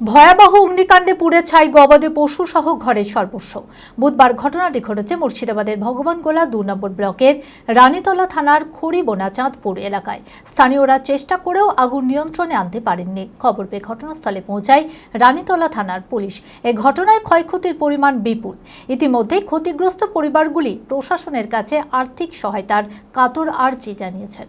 ভয়াবহ অগ্নিকাণ্ডে পুড়ে ছাই গবাদি পশু সহ ঘরের সর্বস্ব। বুধবার ঘটনাটি ঘটেছে মুর্শিদাবাদের ভগবানগোলা দু নম্বর ব্লকের রানীতলা থানার খড়িবোনা চাঁদপুর এলাকায়। স্থানীয়রা চেষ্টা করেও আগুন নিয়ন্ত্রণে আনতে পারেননি। খবর পেয়ে ঘটনাস্থলে পৌঁছায় রানীতলা থানার পুলিশ। এ ঘটনায় ক্ষয়ক্ষতির পরিমাণ বিপুল। ইতিমধ্যেই ক্ষতিগ্রস্ত পরিবারগুলি প্রশাসনের কাছে আর্থিক সহায়তার কাতর আর্জি জানিয়েছেন।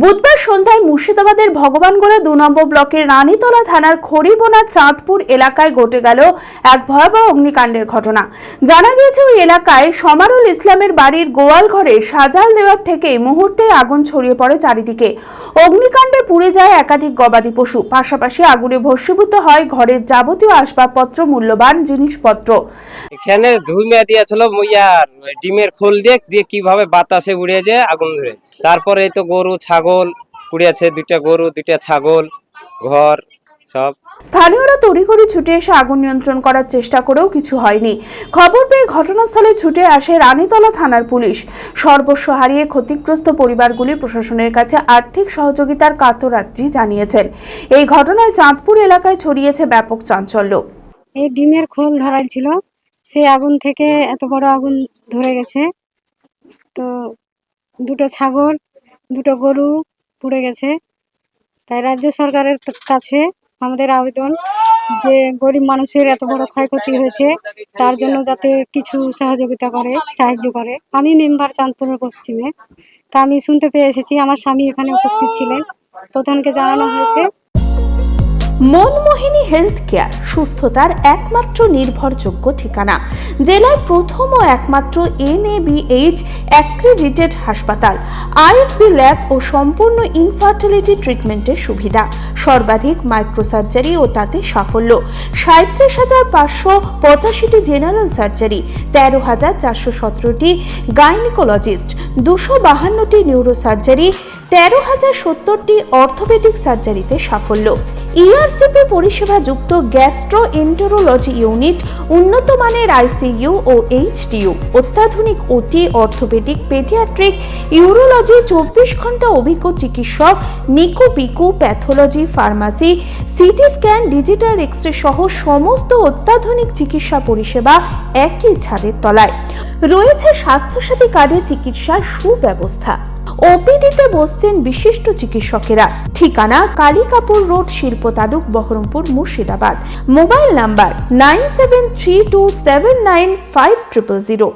বুধবার সন্ধ্যায় মুর্শিদাবাদের ভগবানগোলা দু নম্বর ব্লকের রানীতলা থানার খড়িবোনা চাঁদপুর এলাকায় ঘটে গেল এক ভয়াবহ অগ্নিকাণ্ডের ঘটনা। জানা গিয়েছে ওই এলাকায় সমারুল ইসলামের বাড়ির গোয়াল ঘরে সাজাল দেওয়ার থেকে মুহূর্তে আগুন ছড়িয়ে পড়ে চারিদিকে। অগ্নিকাণ্ডে পুড়ে যায় একাধিক গবাদি পশু। পাশাপাশি আগুনে ভস্মীভূত হয় ঘরের যাবতীয় আসবাবপত্র, মূল্যবান জিনিসপত্র। এখানে ধুইমিয়া দিয়েছিল ইয়ার ওই ডিমের খোল দিয়ে দিয়ে কীভাবে বাতাসে উড়ে যায়, আগুন ধরেছে তারপরে তো গরু, ছাগল পুড়িয়েছে দুইটা গরু দুইটা ছাগল ঘর সব। স্থানীয়রা তড়িঘড়ি ছুটে এসে আগুন নিয়ন্ত্রণ করার চেষ্টা করেও কিছু হয়নি। খবর পেয়ে ঘটনাস্থলে ছুটে আসে রানীতলা থানার পুলিশ। সর্বস্ব হারিয়ে ক্ষতিগ্রস্ত পরিবারগুলি প্রশাসনের কাছে আর্থিক সহযোগিতার কাতর আর্জি জানিয়েছেন। এই ঘটনায় চাঁদপুর এলাকায় ছড়িয়েছে ব্যাপক চাঞ্চল্য। এই ডিমের খোল ধরাই ছিল। সেই আগুন থেকে এত বড় আগুন ধরে গেছে। তো দুটো ছাগল দুটো গরু পুড়ে গেছে। তাই রাজ্য সরকারের কাছে আমাদের আবেদন যে গরিব মানুষের এত বড় ক্ষয়ক্ষতি হয়েছে, তার জন্য যাতে কিছু সহযোগিতা করে, সাহায্য করে। আমি মেম্বার চাঁদপুরের পশ্চিমে। তা আমি শুনতে পেয়ে এসেছি, আমার স্বামী এখানে উপস্থিত ছিলেন। প্রধানকে জানানো হয়েছে। মনমোহিনী হেলথ কেয়ার, সুস্থতার একমাত্র নির্ভরযোগ্য ঠিকানা। জেলার প্রথম ও একমাত্র এনএবিএইচ অ্যাক্রিডিটেড হাসপাতাল আইএফবি ল্যাব ও সম্পূর্ণ ইনফার্টিলিটি ট্রিটমেন্টের সুবিধা। সর্বাধিক মাইক্রোসার্জারি ও তাতে সাফল্য। সাঁত্রিশ হাজার পাঁচশো পঁচাশিটি জেনারেল সার্জারি তেরো হাজার চারশো সতেরোটি গাইনিকোলজিস্ট দুশো বাহান্নটি নিউরোসার্জারি তেরো হাজার সত্তরটি অর্থোপেডিক সার্জারিতে সাফল্য। ইআরসিপি পরিষেবা যুক্ত গ্যাস্ট্রো ইউনিট উন্নত মানের আইসিইউ ও এইচডিইউ অত্যাধুনিক ওটি অর্থোপেডিক পেডিয়াট্রিক, ইউরোলজি, চব্বিশ ঘণ্টা অভিজ্ঞ চিকিৎসক, NICU PICU, pathology, pharmacy, CT scan, digital X সহ সমস্ত অত্যাধুনিক চিকিৎসা পরিষেবা একই ছাদের তলায়। রয়েছে স্বাস্থ্যসাথী কার্ডে চিকিৎসার সুব্যবস্থা। ওপিডিতে বসছেন বিশিষ্ট চিকিৎসকেরা। ঠিকানা কালিকাপুর রোড, শিল্প তালুক, Baharampur, Murshidabad. Mobile number nine seven three two seven nine five triple zero.